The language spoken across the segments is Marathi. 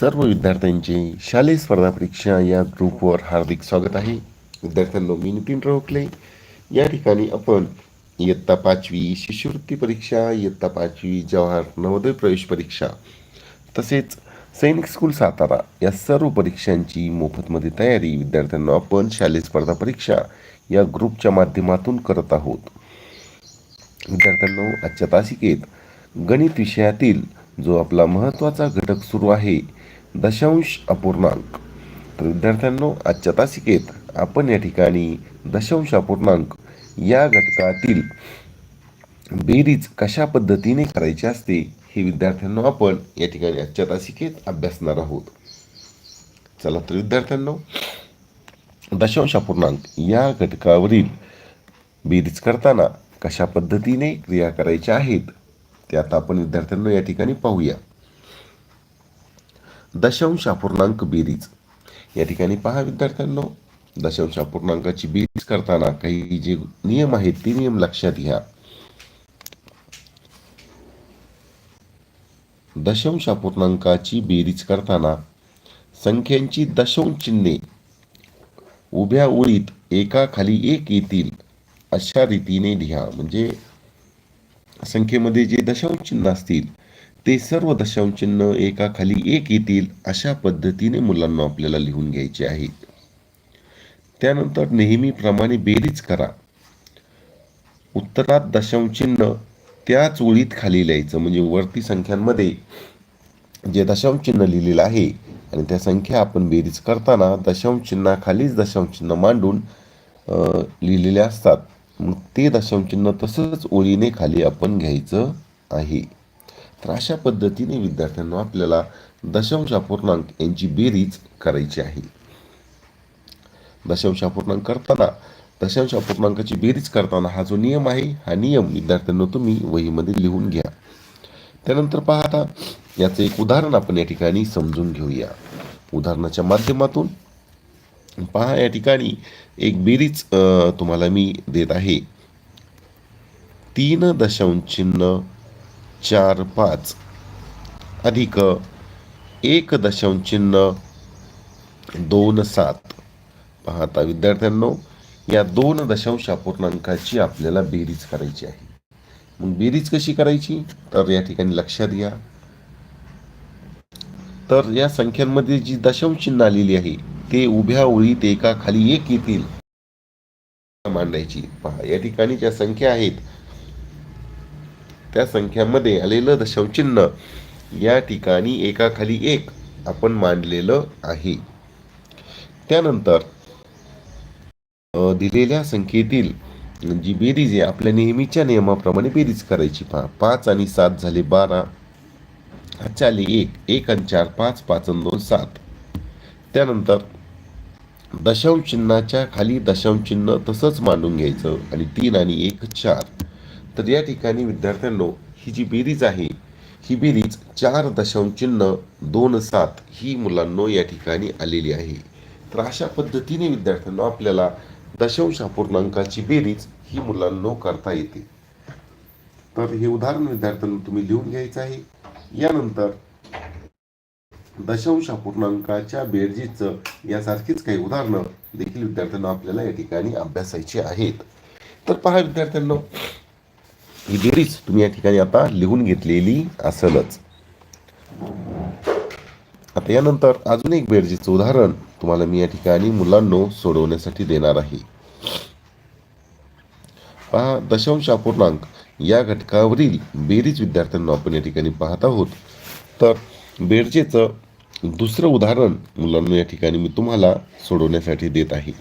सर्व विद्यार्थ्यांचे शालेय स्पर्धा परीक्षा या ग्रुपवर हार्दिक स्वागत आहे. विद्यार्थ्यांनो मी नितीन रोखले. या ठिकाणी आपण इयत्ता पाचवी शिष्यवृत्ती परीक्षा इयत्ता पाचवी जवाहर नवोदय प्रवेश परीक्षा तसेच सैनिक स्कूल सातारा या सर्व परीक्षांची मोफतमध्ये तयारी विद्यार्थ्यांना आपण शालेय स्पर्धा परीक्षा या ग्रुपच्या माध्यमातून करत आहोत. विद्यार्थ्यांनो आजच्या तासिकेत गणित विषयातील जो आपला महत्त्वाचा घटक सुरू आहे दशांश अपूर्णांक. तर विद्यार्थ्यांनो आजच्या तासिकेत आपण या ठिकाणी दशांश अपूर्णांक या घटकातील बेरीज कशा पद्धतीने करायची असते हे विद्यार्थ्यांनो आपण या ठिकाणी आजच्या तासिकेत अभ्यासणार आहोत. चला तर विद्यार्थ्यांनो दशांश अपूर्णांक या घटकावरील बेरीज करताना कशा पद्धतीने क्रिया करायच्या आहेत ते आता आपण विद्यार्थ्यांना या ठिकाणी पाहूया. दशांश अपूर्णांक बेरीज. या ठिकाणी पहा विद्यार्थ्यांनो दशांश अपूर्णांकाची बेरीज करताना काही जे नियम आहेत ते नियम लक्षात घ्या. दशांश अपूर्णांकाची बेरीज करताना संख्यांची दशांश चिन्हे उभ्या ओळीत एका खाली एक येतील अशा रीतीने लिहा. म्हणजे संख्येमध्ये जे दशांश चिन्ह असतील ते सर्व दशांश चिन्ह एका खाली एक येतील अशा पद्धतीने मुलांना आपल्याला लिहून घ्यायचे आहेत. त्यानंतर नेहमीप्रमाणे बेरीज करा. उत्तरात दशांश चिन्ह त्याच ओळीत खाली लिहायचं म्हणजे वरती संख्यांमध्ये जे दशांश चिन्ह लिहिलेलं आहे आणि त्या संख्या आपण बेरीज करताना दशांश चिन्हाखालीच चिन्ह मांडून लिहिलेले असतात. मग ते दशांश चिन्ह तसंच ओळीने खाली आपण घ्यायचं आहे. तर अशा पद्धतीने विद्यार्थ्यांना आपल्याला दशांश अपूर्णांक यांची बेरीज करायची आहे. दशांश अपूर्णांक करताना दशांश अपूर्णांकाची बेरीज करताना हा जो नियम आहे हा नियम विद्यार्थ्यांना तुम्ही वहीमध्ये लिहून घ्या. त्यानंतर पहा आता याचं एक उदाहरण आपण या ठिकाणी समजून घेऊया. उदाहरणाच्या माध्यमातून पहा या ठिकाणी एक बेरीज तुम्हाला मी देत आहे. तीन दशांश चिन्ह चार पाच. अधिक एक दशांश चिन्ह दोन सात. पाहता विद्यार्थ्यांनो या दोन दशांश अपूर्णांकाची आपल्याला बेरीज करायची आहे. मग बेरीज कशी करायची? तर या ठिकाणी लक्षात घ्या. तर या संख्यांमध्ये जी दशांश चिन्ह आलेली आहे ते उभ्या ओळीत एका खाली एक येतील. मांडायची. पहा या ठिकाणी ज्या संख्या आहेत त्या संख्यामध्ये आलेलं दशवचिन्ह या ठिकाणी एकाखाली एक आपण मांडलेलं आहे. त्यानंतर दिलेल्या संख्येतील जी बेरीज आहे आपल्या नेहमीच्या नियमाप्रमाणे बेरीज करायची. पहा पाच आणि सात झाले बारा. चाले एक. एक आणि चार पाच पाच आणि दोन सात. त्यानंतर दशांश चिन्हाच्या खाली दशांश चिन्ह तसंच मांडून घ्यायचं आणि तीन आणि एक चार. तर या ठिकाणी विद्यार्थ्यांनो ही जी बेरीज आहे ही बेरीज चार दशांश चिन्ह दोन सात ही मुलांनो या ठिकाणी आलेली आहे. तर अशा पद्धतीने विद्यार्थ्यांनो आपल्याला दशांश अपूर्णांकाची बेरीज ही मुलांनो करता येते. तर हे उदाहरण विद्यार्थ्यांना तुम्ही लिहून घ्यायचं आहे. यानंतर दशांश अपूर्णांकाच्या बेरजेचं यासारखीच काही उदाहरणं देखील विद्यार्थ्यांना आपल्याला या ठिकाणी अभ्यासायची आहेत. तर पहा विद्यार्थ्यांनो ही बेरीज तुम्ही या ठिकाणी आता लिहून घेतलेली असेलच. आता यानंतर अजून एक बेरजेचं उदाहरण तुम्हाला मी या ठिकाणी मुलांनो सोडवण्यासाठी देणार आहे. पहा दशांश अपूर्णांक या घटकावरील बेरीज विद्यार्थ्यांना आपण या ठिकाणी पाहत आहोत. तर बेरजेचं दुसरं उदाहरण मुलांना या ठिकाणी मी तुम्हाला सोडवण्यासाठी देत आहे.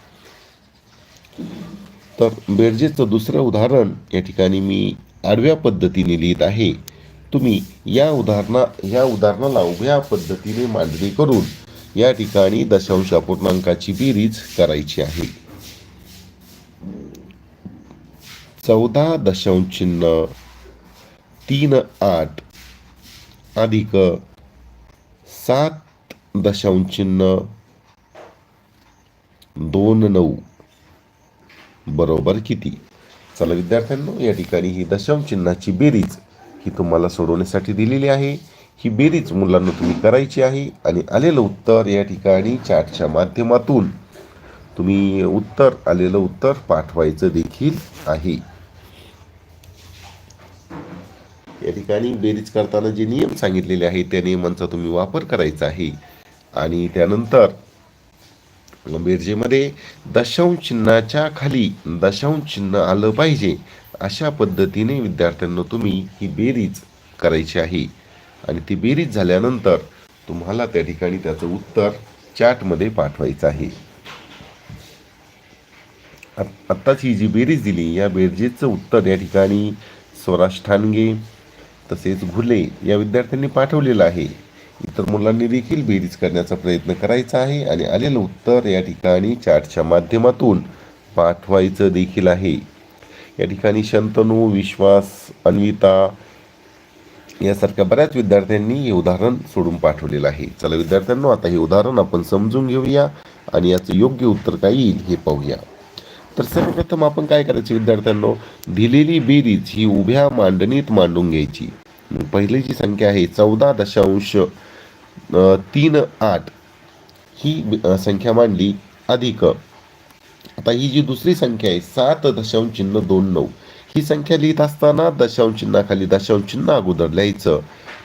तर बेरजेचं दुसरं उदाहरण या ठिकाणी मी आडव्या पद्धतीने लिहित आहे. तुम्ही या उदाहरणा या उदाहरणाला उभ्या पद्धतीने मांडणी करून या ठिकाणी दशांश अपूर्णांकाची बेरीज करायची आहे. चौदा दशांश चिन्ह तीन आठ अधिक सात दशांश चिन्ह दोन नऊ बरोबर किती? चला विद्यार्थ्यांनो या ठिकाणी ही दशम चिन्हाची बेरीज ही तुम्हाला सोडवण्यासाठी दिलेली आहे. ही बेरीज मुलांना तुम्ही करायची आहे आणि आलेलं उत्तर या ठिकाणी चार्टच्या माध्यमातून. तुम्ही उत्तर आलेलं उत्तर पाठवायचं देखील आहे. या ठिकाणी बेरीज करताना जे नियम सांगितलेले आहेत त्या नियमांचा तुम्ही वापर करायचा आहे. आणि त्यानंतर बेरजेमध्ये दशांश चिन्हाच्या खाली दशांश चिन्ह आलं पाहिजे अशा पद्धतीने विद्यार्थ्यांना तुम्ही ही बेरीज करायची आहे. आणि ती बेरीज झाल्यानंतर तुम्हाला त्या ठिकाणी त्याचं उत्तर चॅटमध्ये पाठवायचं आहे. आत्ताच ही जी बेरीज दिली या बेरजेचं उत्तर या ठिकाणी स्वराज ठाणगे तसेच घुले या विद्यार्थ्यांनी पाठवलेलं आहे. इतर मुलांनी देखील बेरीज करण्याचा प्रयत्न करायचा आहे आणि आलेलं उत्तर या ठिकाणी चार्टच्या माध्यमातून पाठवायचं देखील आहे. या ठिकाणी शंतनू विश्वास अन्विता यासारख्या बऱ्याच विद्यार्थ्यांनी हे उदाहरण सोडून पाठवलेलं आहे. चला विद्यार्थ्यांनो आता हे उदाहरण आपण समजून घेऊया आणि याचं योग्य उत्तर काय येईल हे पाहूया. तर सर्वप्रथम आपण काय करायचं विद्यार्थ्यांनो? दिलेली बेरीज ही उभ्या मांडणीत मांडून घ्यायची. पहिली जी संख्या आहे चौदा दशांश तीन आठ. ही संख्या मांडली अधिक. आता ही जी दुसरी संख्या आहे सात दशांश चिन्ह दोन नऊ. ही संख्या लिहित असताना दशांश चिन्हाखाली दशांश चिन्ह अगोदर लिहायचं.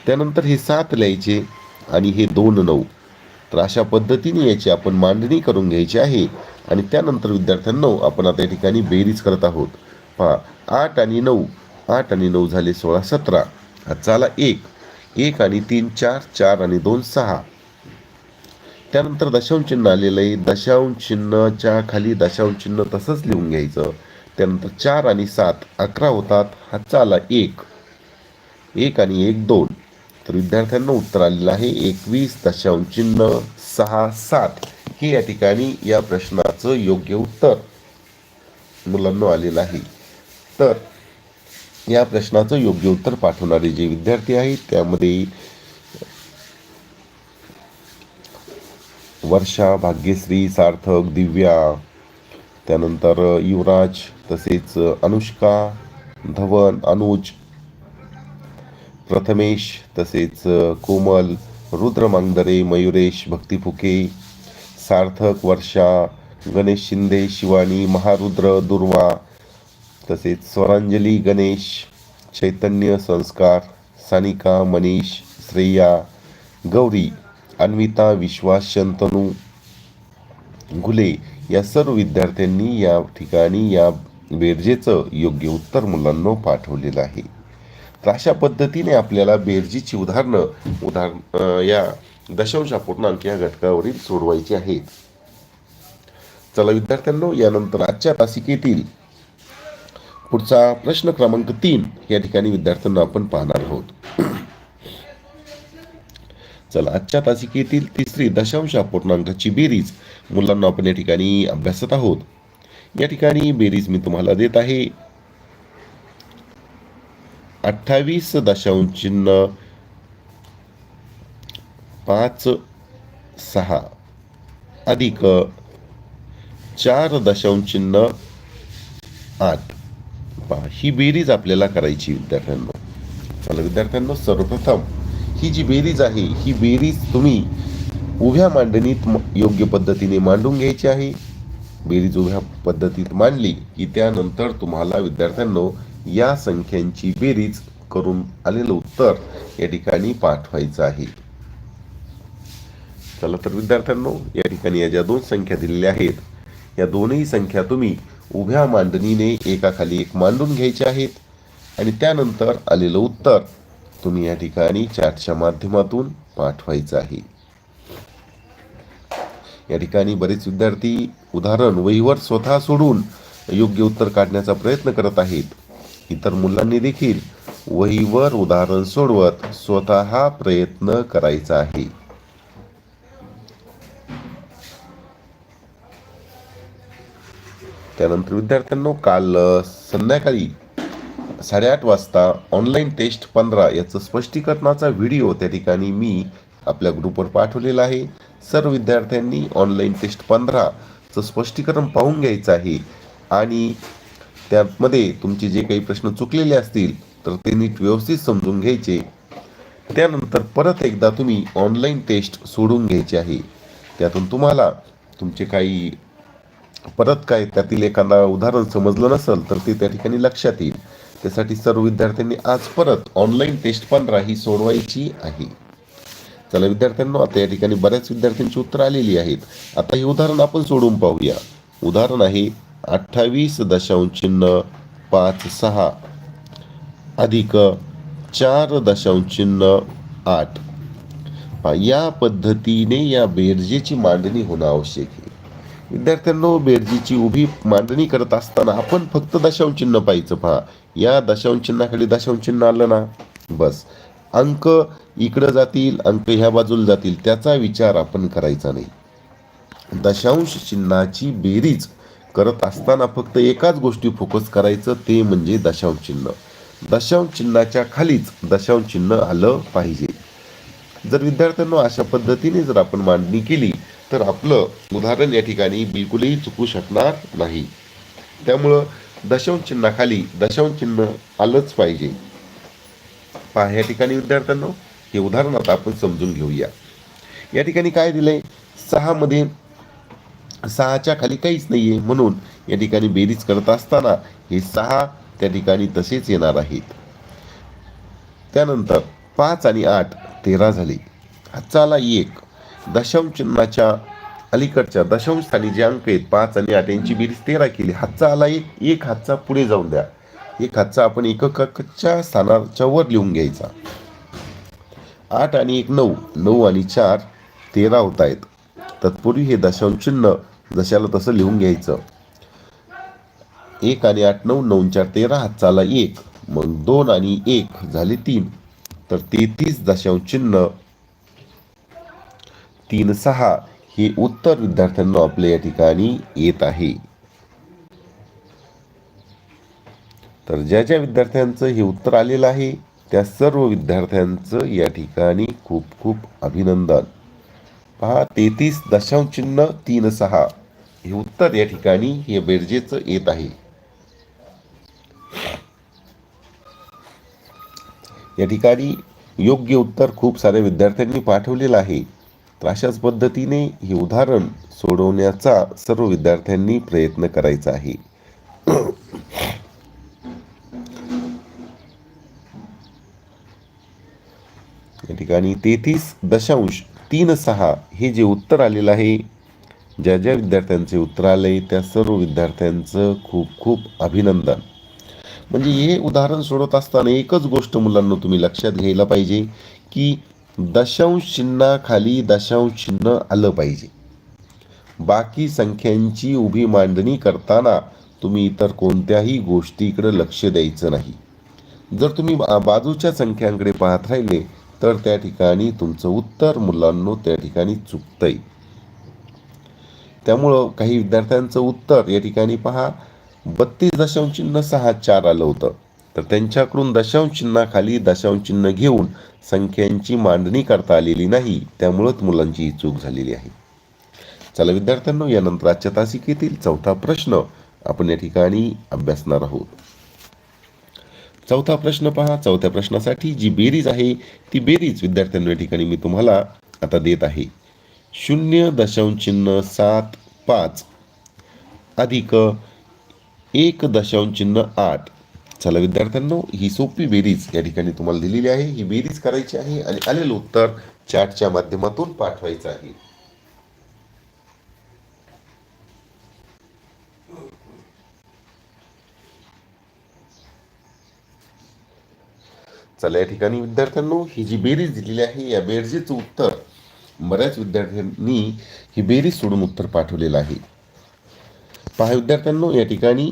त्यानंतर हे सात लिहायचे आणि हे दोन नऊ. तर अशा पद्धतीने याची आपण मांडणी करून घ्यायची आहे. आणि त्यानंतर विद्यार्थ्यांना आपण आता या ठिकाणी बेरीज करत आहोत. पहा आठ आणि नऊ. आठ आणि नऊ झाले सोळा सतरा. चला चाला एक. एक आणि तीन चार चार आणि दोन सहा. त्यानंतर दशांश चिन्ह आलेलं आहे. दशांश चिन्हच्या खाली दशांश चिन्ह तसंच लिहून घ्यायचं. त्यानंतर चार आणि सात अकरा होतात. हा आला एक. एक आणि एक दोन. तर विद्यार्थ्यांना उत्तर आलेलं आहे. एकवीस दशांश चिन्ह सहा सात. हे या ठिकाणी या प्रश्नाचं योग्य उत्तर मुलांना आलेलं आहे. तर या प्रश्नाचं योग्य उत्तर पाठवणारे जे विद्यार्थी आहेत त्यामध्ये वर्षा भाग्यश्री सार्थक दिव्या त्यानंतर युवराज तसेच अनुष्का धवन अनुज प्रथमेश तसेच कोमल रुद्र मांगदरे मयुरेश भक्ती फुके सार्थक वर्षा गणेश शिंदे शिवानी महारुद्र दुर्वा तसेच स्वरांजली गणेश चैतन्य संस्कार सानिका मनीष श्रेया गौरी अन्विता विश्वास शंतनू घुले या सर्व विद्यार्थ्यांनी या ठिकाणी या बेरजेचं योग्य उत्तर मुलांना पाठवलेलं आहे. तर अशा पद्धतीने आपल्याला बेरजीची उदाहरणं उदाहरण या दशांश अपूर्णांक या घटकावरील सोडवायची आहेत. चला विद्यार्थ्यांनो यानंतर आजच्या तासिकेतील पुढचा प्रश्न क्रमांक तीन. या ठिकाणी विद्यार्थ्यांना आपण पाहणार आहोत. चला आजच्या तासिकेतील तिसरी दशांश अपूर्णांकाची बेरीज. मुलांना आपण या ठिकाणी अभ्यासत आहोत. या ठिकाणी बेरीज मी तुम्हाला देत आहे. अठ्ठावीस दशांश चिन्ह पाच सहा अधिक चार दशांश चिन्ह आठ. पहा ही बेरीज आपल्याला करायची विद्यार्थ्यांना. चला विद्यार्थ्यांना सर्वप्रथम ही जी बेरीज आहे ही बेरीज तुम्ही उभ्या मांडणीत योग्य पद्धतीने मांडून घ्यायची आहे. बेरीज उभ्या पद्धतीत मांडली की त्यानंतर तुम्हाला विद्यार्थ्यांनो या संख्यांची बेरीज करून आलेलं उत्तर या ठिकाणी पाठवायचं आहे. चला तर विद्यार्थ्यांनो या ठिकाणी या ज्या दोन संख्या दिलेल्या आहेत या दोनही संख्या तुम्ही उभ्या मांडणीने एकाखाली एक मांडून घ्यायचे आहेत आणि त्यानंतर आलेलं उत्तर तुम्ही या ठिकाणी चॅटच्या माध्यमातून पाठवायचं आहे. या ठिकाणी बरेच विद्यार्थी उदाहरण वहीवर स्वतः सोडून योग्य उत्तर काढण्याचा प्रयत्न करत आहेत. इतर मुलांनी देखील वहीवर उदाहरण सोडवत स्वतः प्रयत्न करायचा आहे. त्यानंतर विद्यार्थ्यांनो काल संध्याकाळी साडेआठ वाजता ऑनलाईन टेस्ट पंधरा याचं स्पष्टीकरणाचा व्हिडिओ त्या ठिकाणी मी आपल्या ग्रुपवर पाठवलेला आहे. सर्व विद्यार्थ्यांनी ऑनलाईन टेस्ट पंधराचं स्पष्टीकरण पाहून घ्यायचं आहे. आणि त्यामध्ये तुमचे जे काही प्रश्न चुकलेले असतील तर ते नीट व्यवस्थित समजून घ्यायचे. त्यानंतर परत एकदा तुम्ही ऑनलाईन टेस्ट सोडून घ्यायची आहे. त्यातून तुम्हाला तुमचे काही परत काय त्यातील एखादा उदाहरण समजलं नसेल तर ते त्या ठिकाणी लक्षात येईल. त्यासाठी सर्व विद्यार्थ्यांनी आज परत ऑनलाईन टेस्ट पंधरा ही सोडवायची आहे. चला विद्यार्थ्यांना आता या ठिकाणी बऱ्याच विद्यार्थ्यांची उत्तर आलेली आहेत. आता हे उदाहरण आपण सोडून पाहूया. उदाहरण आहे अठ्ठावीस दशांश चिन्ह पाच सहा अधिक चार दशांश चिन्ह आठ. या पद्धतीने या बेरजेची मांडणी होणं आवश्यक आहे. विद्यार्थ्यांनो बेरजेची उभी मांडणी करत असताना आपण फक्त दशांश चिन्ह पाहायचं पहा. या दशांश चिन्हाखाली दशांश चिन्ह आलं ना? बस. अंक इकडं जातील अंक ह्या बाजूला जातील. त्याचा विचार आपण करायचा नाही. दशांश चिन्हाची बेरीज करत असताना फक्त एकाच गोष्टी फोकस करायचं ते म्हणजे दशांश चिन्ह दशांश चिन्हाच्या खालीच दशांश चिन्ह आलं पाहिजे. जर विद्यार्थ्यांना अशा पद्धतीने जर आपण मांडणी केली तर आपलं उदाहरण या ठिकाणी बिलकुलही चुकू शकणार नाही. त्यामुळं दशांश चिन्हाखाली दशांश चिन्ह आलंच पाहिजे. पहा या ठिकाणी विद्यार्थ्यांनो हे उदाहरण आता आपण समजून घेऊया. या ठिकाणी काय दिलंय? सहामध्ये सहाच्या खाली काहीच नाही आहे म्हणून या ठिकाणी बेरीज करत असताना हे सहा त्या ठिकाणी तसेच येणार आहेत. त्यानंतर पाच आणि आठ तेरा झाले. हातचा एक. दशमचिन्हाच्या अलीकडच्या दशांश स्थानी जे अंक आहेत पाच आणि आठ यांची बेरीज तेरा केली. हातचा आला एक एक हातचा पुढे जाऊन द्या. एक हातचा आपण एककाच्या स्थानाच्या वर लिहून घ्यायचा. आठ आणि एक नऊ. नऊ आणि चार तेरा होत आहेत. तत्पूर्वी हे दशमचिन्ह जशाला तसं लिहून घ्यायचं. एक आणि आठ नऊ नऊ चार तेरा हातचाला एक. मग दोन आणि एक झाले तीन. तर तेहतीस दशांश चिन्ह. तीन सहा हे उत्तर विद्यार्थ्यांना आपल्या या ठिकाणी येत आहे. तर ज्या ज्या विद्यार्थ्यांचं हे उत्तर आलेलं आहे त्या सर्व विद्यार्थ्यांचं या ठिकाणी खूप खूप अभिनंदन. पहा तेहतीस दशांश चिन्ह तीन सहा हे उत्तर या ठिकाणी हे बेरजेचं येत आहे. या ठिकाणी योग्य उत्तर खूप साऱ्या विद्यार्थ्यांनी पाठवलेलं आहे. तर अशाच पद्धतीने हे उदाहरण सोडवण्याचा सर्व विद्यार्थ्यांनी प्रयत्न करायचा आहे. या ठिकाणी तेहतीस दशांश तीन सहा हे जे उत्तर आलेलं आहे ज्या ज्या विद्यार्थ्यांचे उत्तर आले त्या सर्व विद्यार्थ्यांचं खूप खूप अभिनंदन. म्हणजे हे उदाहरण सोडत असताना एकच गोष्ट मुलांना तुम्ही लक्षात घ्यायला पाहिजे की दशांश चिन्हाखाली दशांश चिन्ह आलं पाहिजे. बाकी संख्यांची उभी मांडणी करताना तुम्ही इतर कोणत्याही गोष्टीकडे लक्ष द्यायचं नाही. जर तुम्ही बाजूच्या संख्यांकडे पाहत राहिले तर त्या ठिकाणी तुमचं उत्तर मुलांनो त्या ठिकाणी चुकतंय. त्यामुळं काही विद्यार्थ्यांचं उत्तर या ठिकाणी पहा. बत्तीस दशांश चिन्ह सहा चार आलं होतं. तर त्यांच्याकडून दशांश चिन्हाखाली दशांश चिन्ह घेऊन संख्यांची मांडणी करता आलेली नाही त्यामुळंच मुलांची ही चूक झालेली आहे. चला विद्यार्थ्यांनो यानंतर आजच्या तासिकेतील चौथा प्रश्न आपण या ठिकाणी अभ्यासणार आहोत. चौथा प्रश्न पहा. चौथ्या प्रश्नासाठी जी बेरीज आहे ती बेरीज विद्यार्थ्यांनो या ठिकाणी मी तुम्हाला आता देत आहे. शून्य दशांश चिन्ह सात पाच अधिक एक दशांश चिन्ह आठ. चला विद्यार्थ्यांनो ही सोपी बेरीज या ठिकाणी तुम्हाला दिलेली आहे. ही बेरीज करायची आहे आणि आलेलं उत्तर चॅटच्या माध्यमातून पाठवायचं आहे. चला या ठिकाणी विद्यार्थ्यांनो ही जी बेरीज दिलेली आहे या बेरजेचं उत्तर बऱ्याच विद्यार्थ्यांनी ही बेरीज सोडून उत्तर पाठवलेलं आहे. पहा विद्यार्थ्यांनो या ठिकाणी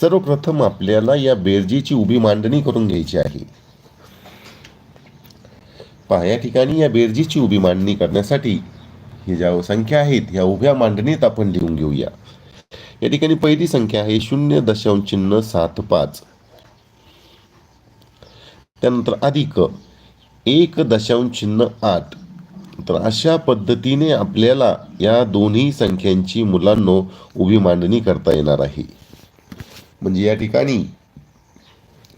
सर्वप्रथम आपल्याला या बेरजेची उभी मांडणी करून घ्यायची आहे. पहा या ठिकाणी या बेरजेची उभी मांडणी करण्यासाठी ही ज्या संख्या आहेत ह्या उभ्या मांडणीत आपण लिहून घेऊया. या ठिकाणी पहिली संख्या आहे शून्य दशांश चिन्ह सात पाच. त्यानंतर अधिक एक दशांश चिन्ह आठ. तर अशा पद्धतीने आपल्याला या दोन्ही संख्यांची मुलांनो उभी मांडणी करता येणार आहे. म्हणजे या ठिकाणी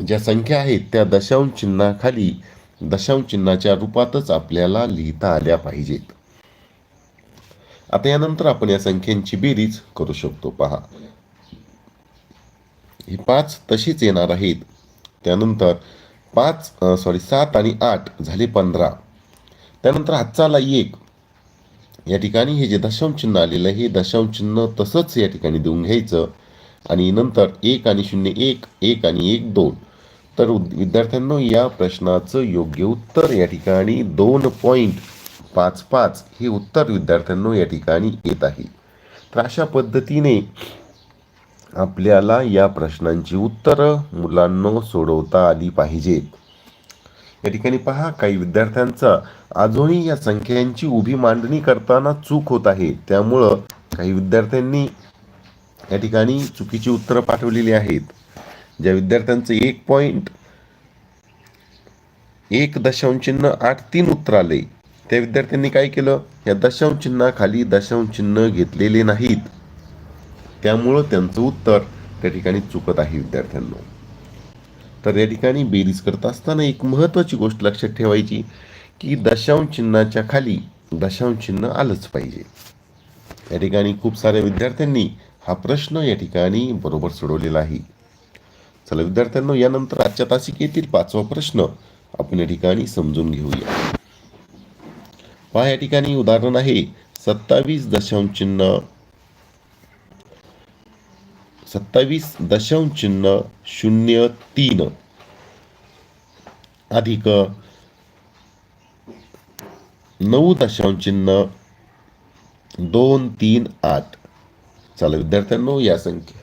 ज्या संख्या आहेत त्या दशांश चिन्हाखाली दशांश चिन्हाच्या रूपातच आपल्याला लिहिता आल्या पाहिजेत. आता यानंतर आपण या संख्यांची बेरीज करू शकतो. पहा. ही पाच तशीच येणार आहेत. त्यानंतर पाच सॉरी सात आणि आठ झाले पंधरा. त्यानंतर हातचा आला एक. या ठिकाणी हे जे दशांश चिन्ह आलेलं आहे हे दशांश चिन्ह तसंच या ठिकाणी देऊन घ्यायचं. आणि नंतर एक आणि शून्य एक एक आणि एक दोन. तर विद्यार्थ्यांनो या प्रश्नाचं योग्य उत्तर या ठिकाणी दोन पॉईंट पाच पाच हे उत्तर विद्यार्थ्यांनो या ठिकाणी येत आहे. तर अशा पद्धतीने आपल्याला या प्रश्नांची उत्तरं मुलांनो सोडवता आली पाहिजेत. या ठिकाणी पहा काही विद्यार्थ्यांचा अजूनही या संख्यांची उभी मांडणी करताना चूक होत आहे. त्यामुळं काही विद्यार्थ्यांनी या ठिकाणी चुकीची उत्तरं पाठवलेली आहेत. ज्या विद्यार्थ्यांचं एक पॉईंट एक दशांश चिन्ह आठ तीन उत्तर आले. त्या विद्यार्थ्यांनी काय केलं? या दशांश चिन्हाखाली दशांश चिन्ह घेतलेले नाहीत. त्यामुळं त्यांचं उत्तर त्या ठिकाणी चुकत आहे विद्यार्थ्यांना. तर या ठिकाणी बेरीज करत असताना एक महत्त्वाची गोष्ट लक्षात ठेवायची की दशांश चिन्हाच्या खाली दशांश चिन्ह आलंच पाहिजे. या ठिकाणी खूप साऱ्या विद्यार्थ्यांनी हा प्रश्न या ठिकाणी बरोबर सोडवलेला आहे. चला विद्यार्थ्यांनो यानंतर आजच्या तासिकेतील पाचवा प्रश्न आपण या ठिकाणी समजून घेऊया. पहा या ठिकाणी उदाहरण आहे सत्तावीस दशांश चिन्ह सत्तावीस दशांश चिन्ह शून्य तीन. अधिक नऊ दशांश चिन्ह दोन तीन आठ. चला विद्यार्थ्यांनो या संख्या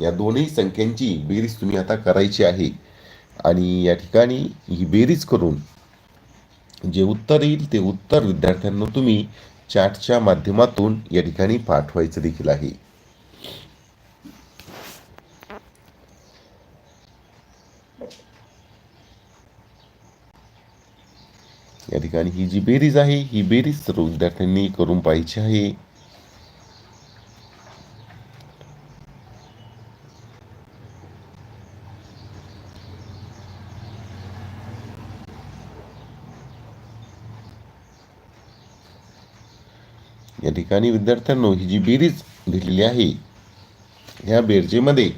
या दोन्ही संख्यांची बेरीज तुम्ही आता करायची आहे. आणि या ठिकाणी ही बेरीज करून जे उत्तर येईल ते उत्तर विद्यार्थ्यांना तुम्ही चॅटच्या माध्यमातून या ठिकाणी पाठवायचं देखील आहे. या ठिकाणी ही जी बेरीज आहे ही बेरीज सर्व विद्यार्थ्यांनी करून पाहिजे आहे. या ठिकाणी विद्यार्थ्यांनो ही जी बेरीज दिलेली आहे ह्या बेरजेमध्ये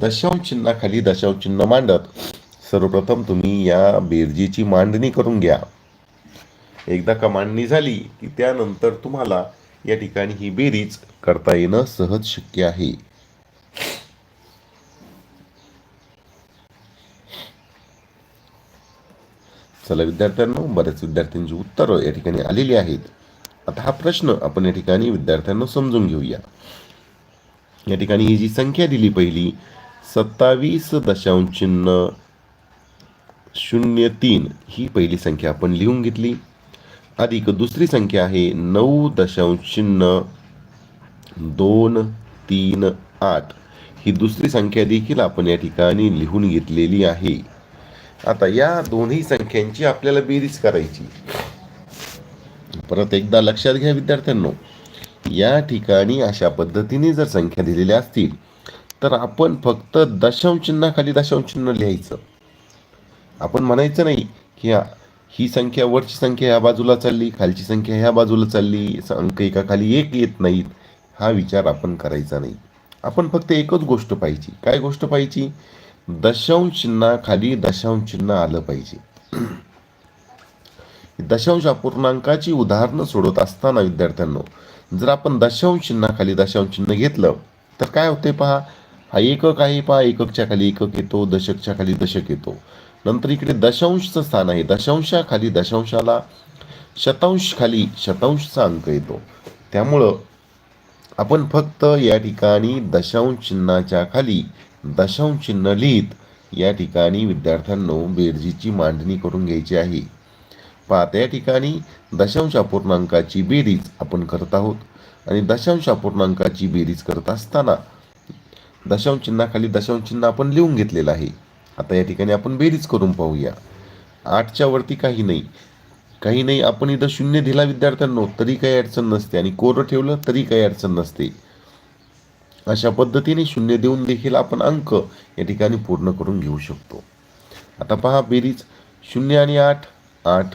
दशांश चिन्हाखाली दशांश चिन्ह मांडत सर्वप्रथम तुम्ही या बेरजेची मांडणी करून घ्या. एकदा कमांडणी झाली की त्यानंतर तुम्हाला या ठिकाणी ही बेरीज करता येणं सहज शक्य आहे. चला विद्यार्थ्यांना बऱ्याच विद्यार्थ्यांची उत्तरं या ठिकाणी आलेली आहेत. आता हा प्रश्न आपण या ठिकाणी विद्यार्थ्यांना समजून घेऊया. या ठिकाणी ही जी संख्या दिली पहिली सत्तावीस दशांश चिन्ह शून्य तीन ही पहिली संख्या आपण लिहून घेतली. अधिक दुसरी संख्या आहे नऊ दशांश चिन्ह दोन तीन आठ. ही दुसरी संख्या देखील आपण या ठिकाणी लिहून घेतलेली आहे. आता या दोन्ही संख्यांची आपल्याला बेरीज करायची. परत एकदा लक्षात घ्या विद्यार्थ्यांनो या ठिकाणी अशा पद्धतीने जर संख्या दिलेल्या असतील तर आपण फक्त दशांश चिन्हाखाली दशांश चिन्ह लिहायचं. आपण म्हणायचं नाही की ही संख्या वरची संख्या ह्या बाजूला चालली खालची संख्या ह्या बाजूला चालली अंक एका खाली एक येत नाहीत हा विचार आपण करायचा नाही. आपण फक्त एकच गोष्ट पाहिजे काय गोष्ट पाहिजे दशांश चिन्हाखाली दशांश चिन्ह आलं पाहिजे. दशांश अपूर्णांकाची उदाहरणं सोडवत असताना विद्यार्थ्यांनो जर आपण दशांश चिन्हाखाली दशांश चिन्ह घेतलं तर काय होते पहा? हा एकक आहे पहा एककच्या खाली एकक येतो दशकच्या खाली दशक येतो. नंतर इकडे दशांशचं स्थान आहे. दशांशाखाली दशांशाला शतांश खाली शतांशचा अंक येतो. त्यामुळं आपण फक्त या ठिकाणी दशांश चिन्हाच्या खाली दशांश चिन्ह लिहित या ठिकाणी विद्यार्थ्यांनो बेरजीची मांडणी करून घ्यायची आहे. पाहता या ठिकाणी दशांश अपूर्णांकाची बेरीज आपण करत आहोत. आणि दशांश अपूर्णांकाची बेरीज करत असताना दशांश चिन्हाखाली दशांश चिन्ह आपण लिहून घेतलेलं आहे. आता या ठिकाणी आपण बेरीज करून पाहूया. आठच्या वरती काही नाही. काही नाही आपण इथं शून्य दिला विद्यार्थ्यांनो तरी काही अडचण नसते. आणि कोरं ठेवलं तरी काही अडचण नसते. अशा पद्धतीने शून्य देऊन देखील आपण अंक या ठिकाणी पूर्ण करून घेऊ शकतो. आता पहा बेरीज शून्य आणि आठ आठ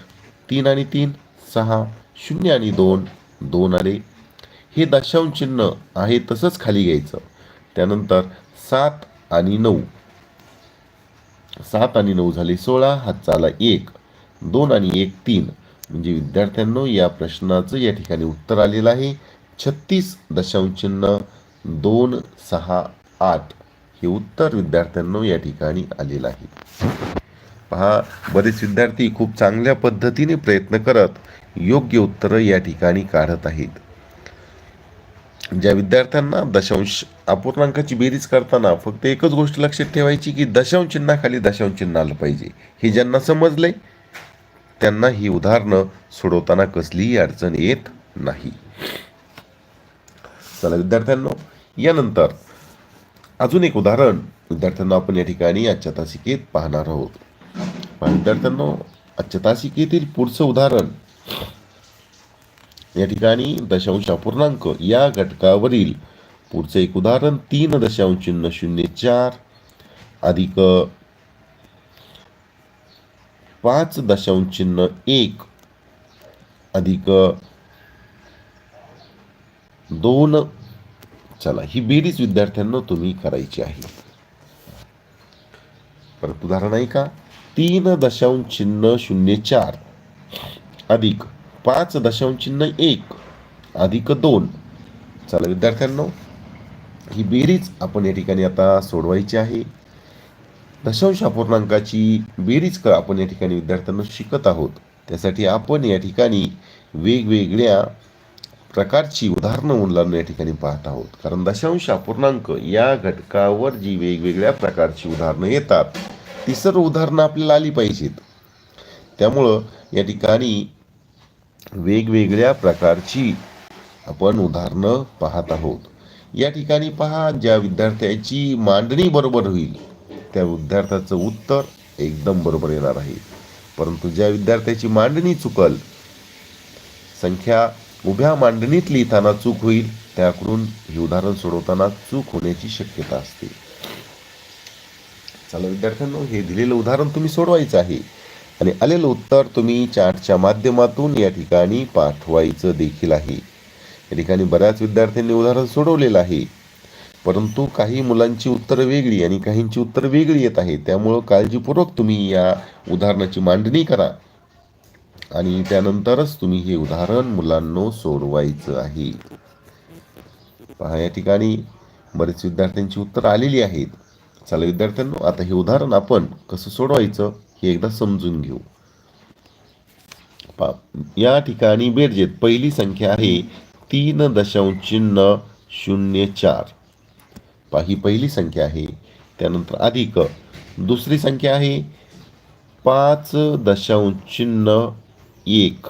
तीन आणि तीन सहा शून्य आणि दोन दोन आले. हे दशांश चिन्ह आहे तसंच खाली घ्यायचं. त्यानंतर सात आणि नऊ. सात आणि नऊ झाले सोळा हातचा आला एक दोन आणि एक तीन. म्हणजे विद्यार्थ्यांनो या प्रश्नाचं या ठिकाणी उत्तर आलेलं आहे. छत्तीस दशांश चिन्ह दोन सहा आठ. हे उत्तर विद्यार्थ्यांनो या ठिकाणी आलेलं आहे. पहा बरेच विद्यार्थी खूप चांगल्या पद्धतीने प्रयत्न करत योग्य उत्तरं या ठिकाणी काढत आहेत. ज्या विद्यार्थ्यांना दशांश अपूर्णांकाची बेरीज करताना फक्त एकच गोष्ट लक्षात ठेवायची की दशांश चिन्हाखाली दशांश चिन्ह आलं पाहिजे. हे ज्यांना समजलंय त्यांना ही उदाहरणं सोडवताना कसलीही अडचण येत नाही. चला विद्यार्थ्यांनो यानंतर अजून एक उदाहरण. विद्यार्थ्यांना आपण या ठिकाणी आजच्या तासिकेत पाहणार आहोत. विद्यार्थ्यांना आजच्या तासिकेतील पुढचं उदाहरण. या ठिकाणी दशांश अपूर्णांक या घटकावरील पुढचं एक उदाहरण तीन दशांश चिन्ह शून्य चार अधिक पाच दशांश चिन्ह एक अधिक दोन. चला ही बेरीज विद्यार्थ्यांना तुम्ही करायची आहे. परत उदाहरण आहे का तीन दशांश चिन्ह शून्य चार अधिक पाच दशांश चिन्ह एक अधिक दोन. चला विद्यार्थ्यांनो ही बेरीज आपण या ठिकाणी आता सोडवायची आहे. दशांश अपूर्णांकाची बेरीज क आपण या ठिकाणी विद्यार्थ्यांना शिकत आहोत. त्यासाठी आपण या ठिकाणी वेगवेगळ्या प्रकारची उदाहरणं मुलांना या ठिकाणी पाहत आहोत. कारण दशांश अपूर्णांक या घटकावर जी वेगवेगळ्या प्रकारची उदाहरणं येतात ती सर्व उदाहरणं आपल्याला आली पाहिजेत. त्यामुळं या ठिकाणी वेगवेगळ्या प्रकारची आपण उदाहरणं पाहत आहोत. या ठिकाणी पहा ज्या विद्यार्थ्याची मांडणी बरोबर होईल त्या विद्यार्थ्याचं उत्तर एकदम बरोबर येणार आहे. परंतु ज्या विद्यार्थ्याची मांडणी चुकल संख्या उभ्या मांडणीत लिहिताना चूक होईल त्याकडून हे उदाहरण सोडवताना चूक होण्याची शक्यता असते. चला विद्यार्थ्यांनो हे दिलेलं उदाहरण तुम्ही सोडवायचं आहे. आणि आलेलं उत्तर तुम्ही चार्टच्या माध्यमातून या ठिकाणी पाठवायचं देखील आहे. या ठिकाणी बऱ्याच विद्यार्थ्यांनी उदाहरण सोडवलेलं आहे. परंतु काही मुलांची उत्तरं वेगळी आणि काहींची उत्तरं वेगळी येत आहे. त्यामुळं काळजीपूर्वक तुम्ही या उदाहरणाची मांडणी करा. आणि त्यानंतरच तुम्ही हे उदाहरण मुलांनो सोडवायचं आहे. पहा या ठिकाणी बरेच विद्यार्थ्यांची उत्तरं आलेली आहेत. चला विद्यार्थ्यांनो आता हे उदाहरण आपण कसं सोडवायचं? हे एकदा समजून घेऊ. या ठिकाणी बेरजेत पहिली संख्या आहे तीन दशांश चिन्ह शून्य चार. पा ही पहिली संख्या आहे. त्यानंतर अधिक. दुसरी संख्या आहे पाच दशांश चिन्ह एक.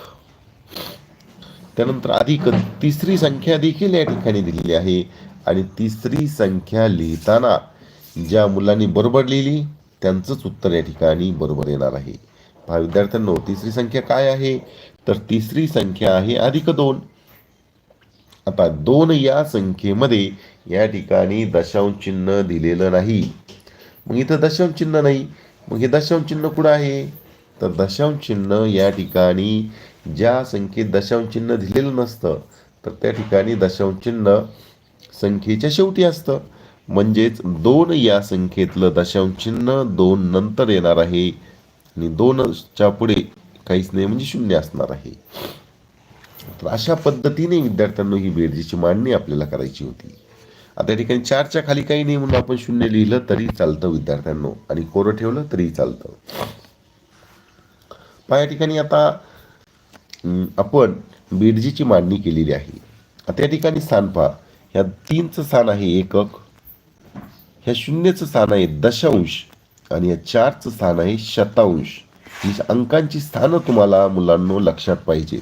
त्यानंतर अधिक. तिसरी संख्या देखील या ठिकाणी दिलेली आहे. आणि तिसरी संख्या लिहिताना ज्या मुलांनी बरोबर लिहिली त्यांचंच उत्तर या ठिकाणी बरोबर येणार आहे. पहा विद्यार्थ्यांनो तिसरी संख्या काय आहे? तर तिसरी संख्या आहे अधिक दोन. आता दोन या संख्येमध्ये या ठिकाणी दशांश चिन्ह दिलेलं नाही. मग इथं दशांश चिन्ह नाही. मग हे दशांश चिन्ह कुठं आहे? तर दशांश चिन्ह या ठिकाणी ज्या संख्येत दशांश चिन्ह दिलेलं नसतं तर त्या ठिकाणी दशांश चिन्ह संख्येच्या शेवटी असतं. म्हणजेच दोन या संख्येतलं दशांश चिन्ह दोन नंतर येणार आहे. आणि दोनच्या पुढे काहीच नाही म्हणजे शून्य असणार आहे. तर अशा पद्धतीने विद्यार्थ्यांना ही बेरजेची मांडणी आपल्याला करायची होती. आता या ठिकाणी चारच्या खाली काही नाही म्हणून आपण शून्य लिहिलं तरी चालतं विद्यार्थ्यांनो. आणि कोरं ठेवलं तरी चालतं. पहा या ठिकाणी आता आपण बेरजेची मांडणी केलेली आहे. आता या ठिकाणी स्थान पहा. ह्या तीनचं स्थान आहे एकक. ह्या शून्यचं स्थान आहे दशांश आणि या चारचं स्थान आहे शतांश. ही अंकांची स्थानं तुम्हाला मुलांनो लक्षात पाहिजे.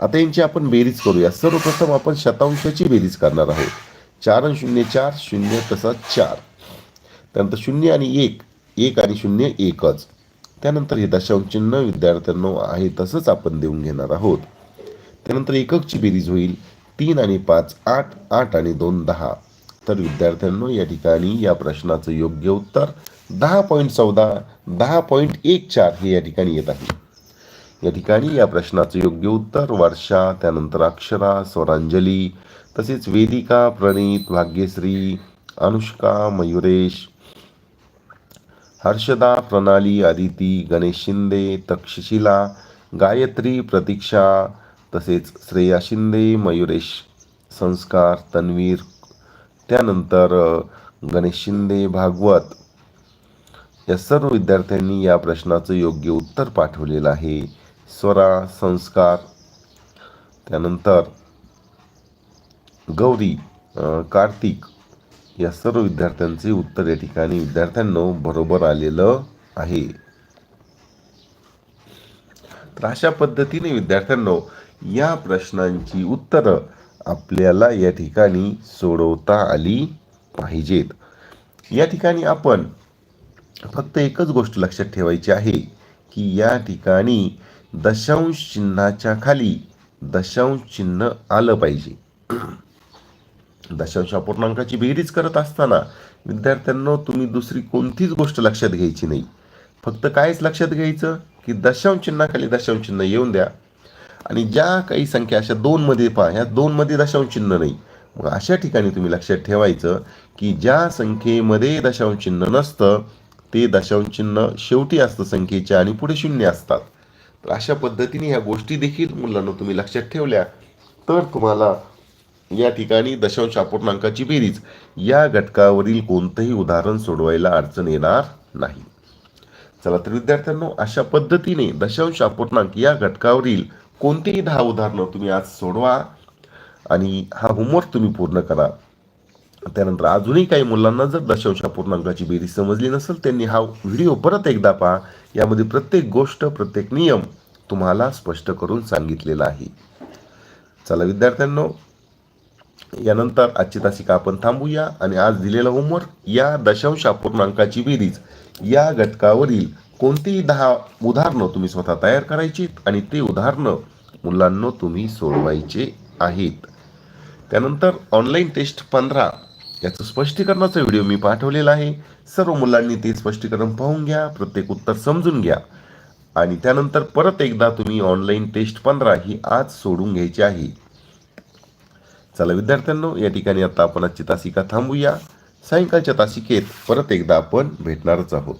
आता यांची आपण बेरीज करूया. सर्वप्रथम आपण शतांशाची बेरीज करणार आहोत. चार आणि शून्य चार शून्य तसा चार. त्यानंतर शून्य आणि एक एक आणि शून्य एकच. त्यानंतर हे दशांश चिन्ह विद्यार्थ्यांना आहे तसंच आपण देऊन घेणार आहोत. त्यानंतर एककची बेरीज होईल. तीन आणि पाच आठ आठ आणि दोन दहा. तर विद्यार्थ्यांनो या ठिकाणी या प्रश्नाचं योग्य उत्तर दहा पॉईंट चौदा दहा पॉईंट एक चार हे या ठिकाणी येत आहे. या ठिकाणी या प्रश्नाचं योग्य उत्तर वर्षा त्यानंतर अक्षरा स्वरांजली तसेच वेदिका प्रणीत भाग्यश्री अनुष्का मयुरेश हर्षदा प्रणाली आदिती गणेश शिंदे तक्षशिला गायत्री प्रतीक्षा तसेच श्रेया शिंदे मयुरेश संस्कार तन्वीर त्यानंतर गणेश शिंदे भागवत या सर्व विद्यार्थ्यांनी या प्रश्नाचं योग्य उत्तर पाठवलेलं आहे. स्वरा संस्कार. त्यानंतर गौरी कार्तिक या सर्व विद्यार्थ्यांचे उत्तर या ठिकाणी विद्यार्थ्यांना बरोबर आलेलं आहे. तर अशा पद्धतीने विद्यार्थ्यांना या प्रश्नांची उत्तरं आपल्याला या ठिकाणी सोडवता आली पाहिजेत. या ठिकाणी आपण फक्त एकच गोष्ट लक्षात ठेवायची आहे की या ठिकाणी दशांश चिन्हाच्या खाली दशांश चिन्ह आलं पाहिजे. दशांश अपूर्णांकाची बेरीज करत असताना विद्यार्थ्यांना तुम्ही दुसरी कोणतीच गोष्ट लक्षात घ्यायची नाही. फक्त कायच लक्षात घ्यायचं? की दशांश चिन्हाखाली दशांश चिन्ह येऊन द्या. आणि ज्या काही संख्या अशा दोनमध्ये पहा ह्या दोनमध्ये दशांश चिन्ह नाही. मग अशा ठिकाणी तुम्ही लक्षात ठेवायचं की ज्या संख्येमध्ये दशांश चिन्ह नसतं ते दशांश चिन्ह शेवटी असतं संख्येच्या आणि पुढे शून्य असतात. तर अशा पद्धतीने ह्या गोष्टी देखील मुलांना तुम्ही लक्षात ठेवल्या. तर तुम्हाला या ठिकाणी दशांश अपूर्णांकाची बेरीज. या घटकावरील कोणतंही उदाहरण सोडवायला अडचण येणार नाही. चला तर विद्यार्थ्यांनो अशा पद्धतीने दशांश अपूर्णांक या घटकावरील कोणतीही दहा उदाहरणं तुम्ही आज सोडवा आणि हा होमवर्क तुम्ही पूर्ण करा. त्यानंतर अजूनही काही मुलांना जर दशांश पूर्णांकाची बेरीज समजली नसेल त्यांनी हा व्हिडिओ परत एकदा पहा. यामध्ये प्रत्येक गोष्ट प्रत्येक नियम तुम्हाला स्पष्ट करून सांगितलेला आहे. चला विद्यार्थ्यांनो यानंतर आजची तासिका आपण थांबूया आणि आज दिलेला होमवर्क या दशांश अपूर्णांकाची बेरीज या घटकावरील कोणतीही दहा उदाहरणं तुम्ही स्वतः तयार करायची आणि ते उदाहरणं मुलांना तुम्ही सोडवायचे आहेत. त्यानंतर ऑनलाईन टेस्ट पंधरा. याचं स्पष्टीकरणाचा व्हिडिओ मी पाठवलेला आहे. सर्व मुलांनी ते स्पष्टीकरण पाहून घ्या प्रत्येक उत्तर समजून घ्या. आणि त्यानंतर परत एकदा तुम्ही ऑनलाईन टेस्ट पंधरा ही आज सोडून घ्यायची आहे. चला विद्यार्थ्यांनो या ठिकाणी आता आपण आजची तासिका थांबूया. सायंकाळच्या तासिकेत परत एकदा आपण भेटणारच आहोत.